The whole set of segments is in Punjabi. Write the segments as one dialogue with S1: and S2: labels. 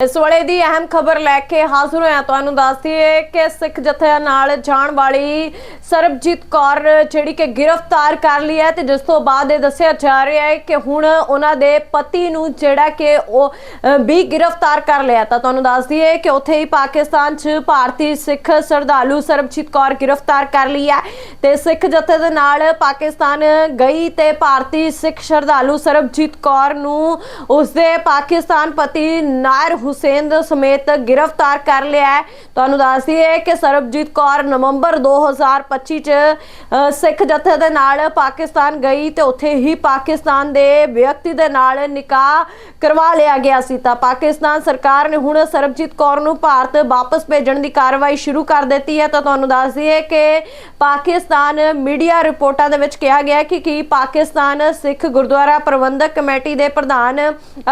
S1: ਇਸ ਵੇਲੇ ਦੀ ਅਹਿਮ ਖਬਰ ਲੈ ਕੇ ਹਾਜ਼ਰ ਹੋਇਆ ਤੁਹਾਨੂੰ ਦੱਸਦੀ ਹੈ ਕਿ ਸਿੱਖ ਜਥਿਆਂ ਨਾਲ ਜਾਣ ਵਾਲੀ ਸਰਬਜੀਤ ਕੌਰ, ਜਿਹੜੀ ਕਿ ਗ੍ਰਿਫਤਾਰ ਕਰ ਲਈ ਹੈ ਤੇ ਜਿਸ ਤੋਂ ਬਾਅਦ ਇਹ ਦੱਸਿਆ ਜਾ ਰਿਹਾ ਹੈ ਕਿ ਹੁਣ ਉਹਨਾਂ ਦੇ ਪਤੀ ਨੂੰ ਜਿਹੜਾ ਕਿ ਉਹ ਵੀ ਗ੍ਰਿਫਤਾਰ ਕਰ ਲਿਆ। ਤਾਂ ਤੁਹਾਨੂੰ ਦੱਸ ਦਈਏ ਕਿ ਉੱਥੇ ਹੀ ਪਾਕਿਸਤਾਨ 'ਚ ਭਾਰਤੀ ਸਿੱਖ ਸ਼ਰਧਾਲੂ ਸਰਬਜੀਤ ਕੌਰ ਗ੍ਰਿਫਤਾਰ ਕਰ ਲਈ ਹੈ ਤੇ ਸਿੱਖ ਜਥੇ ਦੇ ਨਾਲ ਪਾਕਿਸਤਾਨ ਗਈ ਤੇ ਭਾਰਤੀ ਸਿੱਖ ਸ਼ਰਧਾਲੂ ਸਰਬਜੀਤ ਕੌਰ ਨੂੰ ਉਸਦੇ ਪਾਕਿਸਤਾਨ ਪਤੀ ਨਾਇਰ ਹੁਸੈਨ ਸਮੇਤ ਗ੍ਰਿਫਤਾਰ ਕਰ ਲਿਆ ਹੈ। ਤੁਹਾਨੂੰ ਦੱਸ ਦਈਏ ਕਿ ਸਰਬਜੀਤ ਕੌਰ ਨਵੰਬਰ 2025 ਚ ਸਿੱਖ ਜਥੇ ਦੇ ਨਾਲ ਪਾਕਿਸਤਾਨ ਗਈ ਤੇ ਉੱਥੇ ਹੀ ਪਾਕਿਸਤਾਨ ਦੇ ਵਿਅਕਤੀ ਦੇ ਨਾਲ ਨਿਕਾਹ ਕਰਵਾ ਲਿਆ ਗਿਆ ਸੀ। ਤਾਂ ਪਾਕਿਸਤਾਨ ਸਰਕਾਰ ਨੇ ਹੁਣ ਸਰਬਜੀਤ ਕੌਰ ਨੂੰ ਭਾਰਤ ਵਾਪਸ ਭੇਜਣ ਦੀ ਕਾਰਵਾਈ ਸ਼ੁਰੂ ਕਰ ਦਿੱਤੀ ਹੈ। ਤਾਂ ਤੁਹਾਨੂੰ ਦੱਸ ਦਈਏ ਕਿ ਪਾਕਿਸਤਾਨ ਮੀਡੀਆ ਰਿਪੋਰਟਾਂ ਦੇ ਵਿੱਚ ਕਿਹਾ ਗਿਆ ਕਿ ਕੀ ਪਾਕਿਸਤਾਨ ਸਿੱਖ ਗੁਰਦੁਆਰਾ ਪ੍ਰਬੰਧਕ ਕਮੇਟੀ ਦੇ ਪ੍ਰਧਾਨ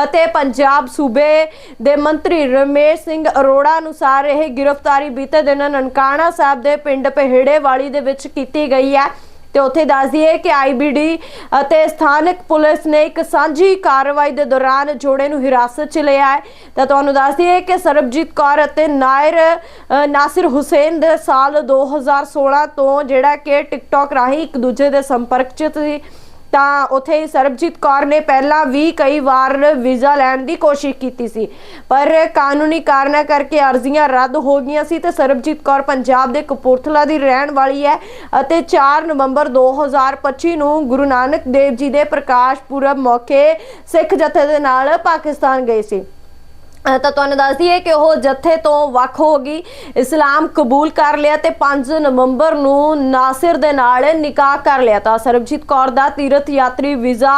S1: ਅਤੇ ਪੰਜਾਬ ਸੂਬੇ ਦੇ ਮੰਤਰੀ ਰਮੇਸ਼ ਸਿੰਘ ਅਰੋੜਾ ਅਨੁਸਾਰ ਇਹ ਗ੍ਰਿਫਤਾਰੀ ਬੀਤੇ ਦਿਨ ਨਨਕਾਣਾ ਸਾਹਿਬ ਦੇ ਪਿੰਡ ਪਹਿੜੇ ਵਾਲੀ ਦੇ ਵਿੱਚ ਕੀਤੀ ਗਈ ਹੈ। ਤੇ ਉੱਥੇ ਦੱਸ ਦਈਏ ਕਿ ਆਈਬੀਡੀ ਅਤੇ ਸਥਾਨਕ ਪੁਲਿਸ ਨੇ ਇੱਕ ਸਾਂਝੀ ਕਾਰਵਾਈ ਦੇ ਦੌਰਾਨ ਜੋੜੇ ਨੂੰ ਹਿਰਾਸਤ 'ਚ ਲਿਆ ਹੈ। ਤਾਂ ਤੁਹਾਨੂੰ ਦੱਸ ਦਈਏ ਕਿ ਸਰਬਜੀਤ ਕੌਰ ਅਤੇ ਨਾਇਰ ਨਾਸਿਰ ਹੁਸੈਨ ਦੇ ਸਾਲ 2016 ਤੋਂ ਜਿਹੜਾ ਕਿ ਟਿਕਟੌਕ ਰਾਹੀਂ ਇੱਕ ਦੂਜੇ ਦੇ ਸੰਪਰਕ 'ਚ ਸੀ। ਤਾਂ ਉੱਥੇ ਹੀ ਸਰਬਜੀਤ ਕੌਰ ਨੇ ਪਹਿਲਾਂ ਵੀ ਕਈ ਵਾਰ ਵੀਜ਼ਾ ਲੈਣ ਦੀ ਕੋਸ਼ਿਸ਼ ਕੀਤੀ ਸੀ। ਪਰ ਕਾਨੂੰਨੀ ਕਾਰਨਾਂ ਕਰਕੇ ਅਰਜ਼ੀਆਂ ਰੱਦ ਹੋ ਗਈਆਂ ਸੀ ਤੇ ਸਰਬਜੀਤ ਕੌਰ ਪੰਜਾਬ ਦੇ ਕਪੂਰਥਲਾ ਦੀ ਰਹਿਣ ਵਾਲੀ ਹੈ ਅਤੇ 4 ਨਵੰਬਰ 2025 ਨੂੰ ਗੁਰੂ ਨਾਨਕ ਦੇਵ ਜੀ ਦੇ ਪ੍ਰਕਾਸ਼ ਪੁਰਬ ਮੌਕੇ ਸਿੱਖ ਜਥੇ ਦੇ ਨਾਲ ਪਾਕਿਸਤਾਨ ਗਏ ਸੀ। ਤਾਂ ਤੁਹਾਨੂੰ ਦੱਸ ਦਈਏ ਕਿ ਉਹ ਜੱਥੇ ਤੋਂ ਵੱਖ ਹੋ ਗਈ। ਇਸਲਾਮ ਕਬੂਲ ਕਰ ਲਿਆ ਤੇ 5 ਨਵੰਬਰ ਨੂੰ ਨਾਸਿਰ ਦੇ ਨਾਲ ਨਿਕਾਹ ਕਰ ਲਿਆ। ਤਾਂ ਸਰਬਜੀਤ ਕੌਰ ਦਾ ਤੀਰਥ ਯਾਤਰੀ ਵੀਜ਼ਾ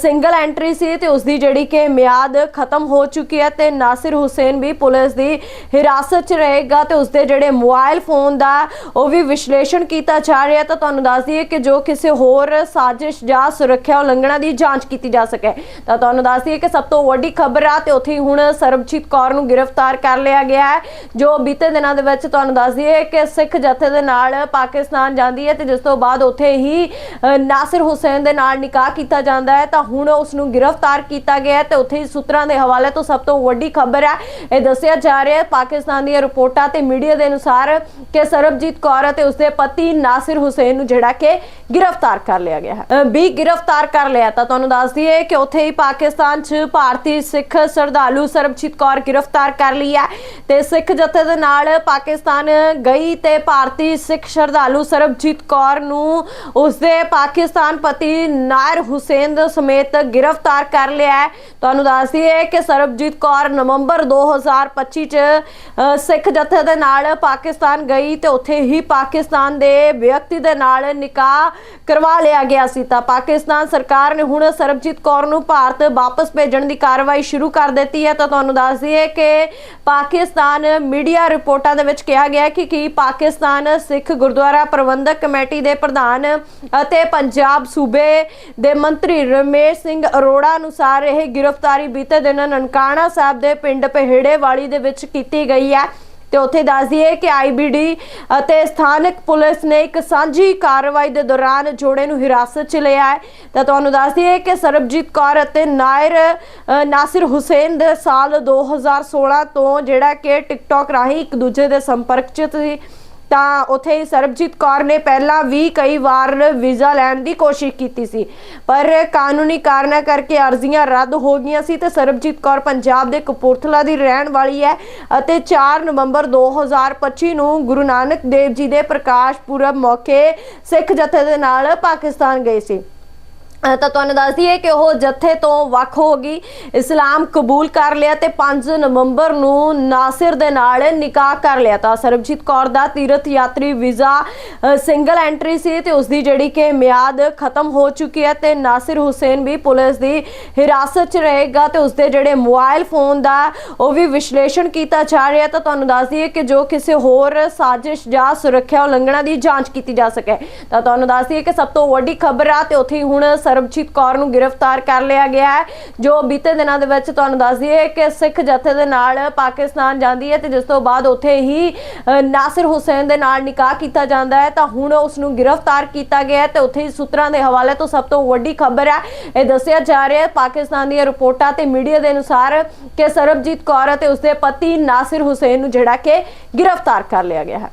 S1: ਸਿੰਗਲ ਐਂਟਰੀ ਸੀ ਤੇ ਉਸ ਦੀ ਜਿਹੜੀ ਕਿ ਮਿਆਦ ਖਤਮ ਹੋ ਚੁੱਕੀ ਹੈ ਤੇ ਨਾਸਿਰ ਹੁਸੈਨ ਵੀ ਪੁਲਿਸ ਦੀ ਹਿਰਾਸਤ 'ਚ ਰਹੇਗਾ ਤੇ ਉਸ ਦੇ ਜਿਹੜੇ ਮੋਬਾਈਲ ਫੋਨ ਦਾ ਉਹ ਵੀ ਵਿਸ਼ਲੇਸ਼ਣ ਕੀਤਾ ਜਾ ਰਿਹਾ। ਤਾਂ ਤੁਹਾਨੂੰ ਦੱਸ ਦਈਏ ਕਿ ਜੋ ਕਿਸੇ ਹੋਰ ਸਾਜ਼ਿਸ਼ ਜਾਂ ਸੁਰੱਖਿਆ ਉਲੰਘਣਾ ਦੀ ਜਾਂਚ ਕੀਤੀ ਜਾ ਸਕੇ। ਤਾਂ ਤੁਹਾਨੂੰ ਦੱਸ ਦਈਏ ਕਿ ਸਭ ਤੋਂ ਵੱਡੀ ਖਬਰ ਆ ਤੇ ਉੱਥੇ ਹੀ ਹੁਣ ਸਰਬਜੀਤ ਕੌਰ ਨੂੰ ਗ੍ਰਿਫਤਾਰ ਕਰ ਲਿਆ ਗਿਆ ਹੈ, ਜੋ ਬੀਤੇ ਦਿਨਾਂ ਦੇ ਵਿੱਚ ਤੁਹਾਨੂੰ ਦੱਸ ਦਈਏ ਕਿ ਸਿੱਖ ਜਥੇ ਦੇ ਨਾਲ ਪਾਕਿਸਤਾਨ ਜਾਂਦੀ ਹੈ ਤੇ ਜਿਸ ਤੋਂ ਬਾਅਦ ਉੱਥੇ ਹੀ ਨਾਸਿਰ ਹੁਸੈਨ ਦੇ ਨਾਲ ਨਿਕਾਹ ਕੀਤਾ ਜਾਂਦਾ ਹੈ, ਤਾਂ ਹੁਣ ਉਸ ਨੂੰ ਗ੍ਰਿਫਤਾਰ ਕੀਤਾ ਗਿਆ ਤੇ ਉੱਥੇ ਹੀ ਸੂਤਰਾਂ ਦੇ ਹਵਾਲੇ ਤੋਂ ਸਭ ਤੋਂ ਵੱਡੀ ਖਬਰ ਹੈ। ਇਹ ਦੱਸਿਆ ਜਾ ਰਿਹਾ ਹੈ, ਪਾਕਿਸਤਾਨ ਦੀਆਂ ਰਿਪੋਰਟਾਂ ਤੇ ਮੀਡੀਆ ਦੇ ਅਨੁਸਾਰ ਕਿ ਸਰਬਜੀਤ ਕੌਰ ਅਤੇ ਉਸਦੇ ਪਤੀ ਨਾਸਿਰ ਹੁਸੈਨ ਨੂੰ ਜਿਹੜਾ ਕਿ ਗ੍ਰਿਫਤਾਰ ਕਰ ਲਿਆ ਗਿਆ ਹੈ। ਵੀ ਗ੍ਰਿਫਤਾਰ ਕਰ ਲਿਆ ਤਾਂ ਤੁਹਾਨੂੰ ਦੱਸ ਦਈਏ ਕਿ ਉੱਥੇ ਹੀ ਪਾਕਿਸਤਾਨ 'ਚ ਭਾਰਤੀ ਸਿੱਖ ਸ਼ਰਧਾਲੂ ਸਰਬਜੀਤ ਕੌਰ ਗ੍ਰਿਫਤਾਰ ਕਰ ਲਈ ਹੈ ਤੇ ਸਿੱਖ ਜਥੇ ਦੇ ਨਾਲ ਪਾਕਿਸਤਾਨ ਗਈ ਤੇ ਭਾਰਤੀ ਸਿੱਖ ਸ਼ਰਧਾਲੂ ਸਰਬਜੀਤ ਕੌਰ ਨੂੰ ਉਸਦੇ ਪਾਕਿਸਤਾਨ ਪਤੀ ਨਾਇਰ ਹੁਸੈਨ ਦੇ ਸਮੇਤ ਗ੍ਰਿਫਤਾਰ ਕਰ ਲਿਆ ਹੈ। ਤੁਹਾਨੂੰ ਦੱਸ ਦਈਏ ਕਿ ਸਰਬਜੀਤ ਕੌਰ ਨਵੰਬਰ 2025 ਚ ਅ, ਸਿੱਖ ਜਥੇ ਦੇ ਨਾਲ ਪਾਕਿਸਤਾਨ ਗਈ ਤੇ ਉੱਥੇ ਹੀ ਪਾਕਿਸਤਾਨ ਦੇ ਵਿਅਕਤੀ ਦੇ ਨਾਲ ਨਿਕਾਹ ਕਰਵਾ ਲਿਆ ਗਿਆ ਸੀ। ਤਾਂ ਪਾਕਿਸਤਾਨ ਸਰਕਾਰ ਨੇ ਹੁਣ ਸਰਬਜੀਤ ਕੌਰ ਨੂੰ ਭਾਰਤ ਵਾਪਸ ਭੇਜਣ ਦੀ ਕਾਰਵਾਈ ਸ਼ੁਰੂ ਕਰ ਦਿੱਤੀ ਹੈ। ਤਾਂ ਤੁਹਾਨੂੰ ਦੱਸ ਦਈਏ ਕਿ ਪਾਕਿਸਤਾਨ ਮੀਡੀਆ ਰਿਪੋਰਟਾਂ ਦੇ ਵਿੱਚ ਕਿਹਾ ਗਿਆ ਕਿ ਕੀ ਪਾਕਿਸਤਾਨ ਸਿੱਖ ਗੁਰਦੁਆਰਾ ਪ੍ਰਬੰਧਕ ਕਮੇਟੀ ਦੇ ਪ੍ਰਧਾਨ ਅਤੇ ਪੰਜਾਬ ਸੂਬੇ ਦੇ ਮੰਤਰੀ ਰਮੇਸ਼ ਸਿੰਘ ਅਰੋੜਾ ਅਨੁਸਾਰ ਇਹ ਗ੍ਰਿਫਤਾਰੀ ਬੀਤੇ ਦਿਨ ਨਨਕਾਣਾ ਸਾਹਿਬ ਦੇ ਪਿੰਡ ਪਹਿੜੇ ਵਾਲੀ ਦੇ ਵਿੱਚ ਕੀਤੀ ਗਈ ਹੈ। ਤੇ ਉੱਥੇ ਦੱਸ ਦਈਏ ਕਿ ਆਈਬੀਡੀ ਅਤੇ ਸਥਾਨਕ ਪੁਲਿਸ ਨੇ ਇੱਕ ਸਾਂਝੀ ਕਾਰਵਾਈ ਦੇ ਦੌਰਾਨ ਜੋੜੇ ਨੂੰ ਹਿਰਾਸਤ 'ਚ ਲਿਆ ਹੈ। ਤਾਂ ਤੁਹਾਨੂੰ ਦੱਸ ਦਈਏ ਕਿ ਸਰਬਜੀਤ ਕੌਰ ਅਤੇ ਨਾਇਰ ਨਾਸਿਰ ਹੁਸੈਨ ਦੇ ਸਾਲ 2016 ਤੋਂ ਜਿਹੜਾ ਕਿ ਟਿਕਟੌਕ ਰਾਹੀਂ ਇੱਕ ਦੂਜੇ ਦੇ ਸੰਪਰਕ 'ਚ ਸੀ। ਤਾਂ ਉੱਥੇ ਹੀ ਸਰਬਜੀਤ ਕੌਰ ਨੇ ਪਹਿਲਾਂ ਵੀ ਕਈ ਵਾਰ ਵੀਜ਼ਾ ਲੈਣ ਦੀ ਕੋਸ਼ਿਸ਼ ਕੀਤੀ ਸੀ। ਪਰ ਕਾਨੂੰਨੀ ਕਾਰਨਾਂ ਕਰਕੇ ਅਰਜ਼ੀਆਂ ਰੱਦ ਹੋ ਗਈਆਂ ਸੀ ਤੇ ਸਰਬਜੀਤ ਕੌਰ ਪੰਜਾਬ ਦੇ ਕਪੂਰਥਲਾ ਦੀ ਰਹਿਣ ਵਾਲੀ ਹੈ ਅਤੇ 4 ਨਵੰਬਰ 2025 ਨੂੰ ਗੁਰੂ ਨਾਨਕ ਦੇਵ ਜੀ ਦੇ ਪ੍ਰਕਾਸ਼ ਪੁਰਬ ਮੌਕੇ ਸਿੱਖ ਜਥੇ ਦੇ ਨਾਲ ਪਾਕਿਸਤਾਨ ਗਏ ਸੀ। ਤਾਂ ਤੁਹਾਨੂੰ ਦੱਸ ਦਈਏ ਕਿ ਉਹ ਜੱਥੇ ਤੋਂ ਵੱਖ ਹੋ ਗਈ। ਇਸਲਾਮ ਕਬੂਲ ਕਰ ਲਿਆ ਤੇ 5 ਨਵੰਬਰ ਨੂੰ ਨਾਸਿਰ ਦੇ ਨਾਲ ਨਿਕਾਹ ਕਰ ਲਿਆ। ਤਾਂ ਸਰਬਜੀਤ ਕੌਰ ਦਾ ਤੀਰਥ ਯਾਤਰੀ ਵੀਜ਼ਾ ਸਿੰਗਲ ਐਂਟਰੀ ਸੀ ਤੇ ਉਸ ਦੀ ਜਿਹੜੀ ਕਿ ਮਿਆਦ ਖਤਮ ਹੋ ਚੁੱਕੀ ਹੈ ਤੇ ਨਾਸਿਰ ਹੁਸੈਨ ਵੀ ਪੁਲਿਸ ਦੀ ਹਿਰਾਸਤ 'ਚ ਰਹੇਗਾ ਤੇ ਉਸ ਦੇ ਜਿਹੜੇ ਮੋਬਾਈਲ ਫੋਨ ਦਾ ਉਹ ਵੀ ਵਿਸ਼ਲੇਸ਼ਣ ਕੀਤਾ ਜਾ ਰਿਹਾ। ਤਾਂ ਤੁਹਾਨੂੰ ਦੱਸ ਦਈਏ ਕਿ ਜੋ ਕਿਸੇ ਹੋਰ ਸਾਜ਼ਿਸ਼ ਜਾਂ ਸੁਰੱਖਿਆ ਉਲੰਘਣਾ ਦੀ ਜਾਂਚ ਕੀਤੀ ਜਾ ਸਕੇ। ਤਾਂ ਤੁਹਾਨੂੰ ਦੱਸ ਦਈਏ ਕਿ ਸਭ ਤੋਂ ਵੱਡੀ ਖਬਰ ਆ ਤੇ ਉੱਥੇ ਹੀ ਹੁਣ ਸਰਬਜੀਤ ਕੌਰ ਨੂੰ ਗ੍ਰਿਫਤਾਰ ਕਰ ਲਿਆ ਗਿਆ ਹੈ, ਜੋ ਬੀਤੇ ਦਿਨਾਂ ਦੇ ਵਿੱਚ ਤੁਹਾਨੂੰ ਦੱਸ ਦਈਏ ਕਿ ਸਿੱਖ ਜਥੇ ਦੇ ਨਾਲ ਪਾਕਿਸਤਾਨ ਜਾਂਦੀ ਹੈ ਤੇ ਜਿਸ ਤੋਂ ਬਾਅਦ ਉੱਥੇ ਹੀ ਨਾਸਿਰ ਹੁਸੈਨ ਦੇ ਨਾਲ ਨਿਕਾਹ ਕੀਤਾ ਜਾਂਦਾ ਹੈ, ਤਾਂ ਹੁਣ ਉਸ ਨੂੰ ਗ੍ਰਿਫਤਾਰ ਕੀਤਾ ਗਿਆ ਹੈ ਤੇ ਉੱਥੇ ਹੀ ਸੂਤਰਾਂ ਦੇ ਹਵਾਲੇ ਤੋਂ ਸਭ ਤੋਂ ਵੱਡੀ ਖਬਰ ਹੈ। ਇਹ ਦੱਸਿਆ ਜਾ ਰਿਹਾ ਹੈ, ਪਾਕਿਸਤਾਨ ਦੀਆਂ ਰਿਪੋਰਟਾਂ ਤੇ ਮੀਡੀਆ ਦੇ ਅਨੁਸਾਰ ਕਿ ਸਰਬਜੀਤ ਕੌਰ ਅਤੇ ਉਸਦੇ ਪਤੀ ਨਾਸਿਰ ਹੁਸੈਨ ਨੂੰ ਜਿਹੜਾ ਕਿ ਗ੍ਰਿਫਤਾਰ ਕਰ ਲਿਆ ਗਿਆ ਹੈ।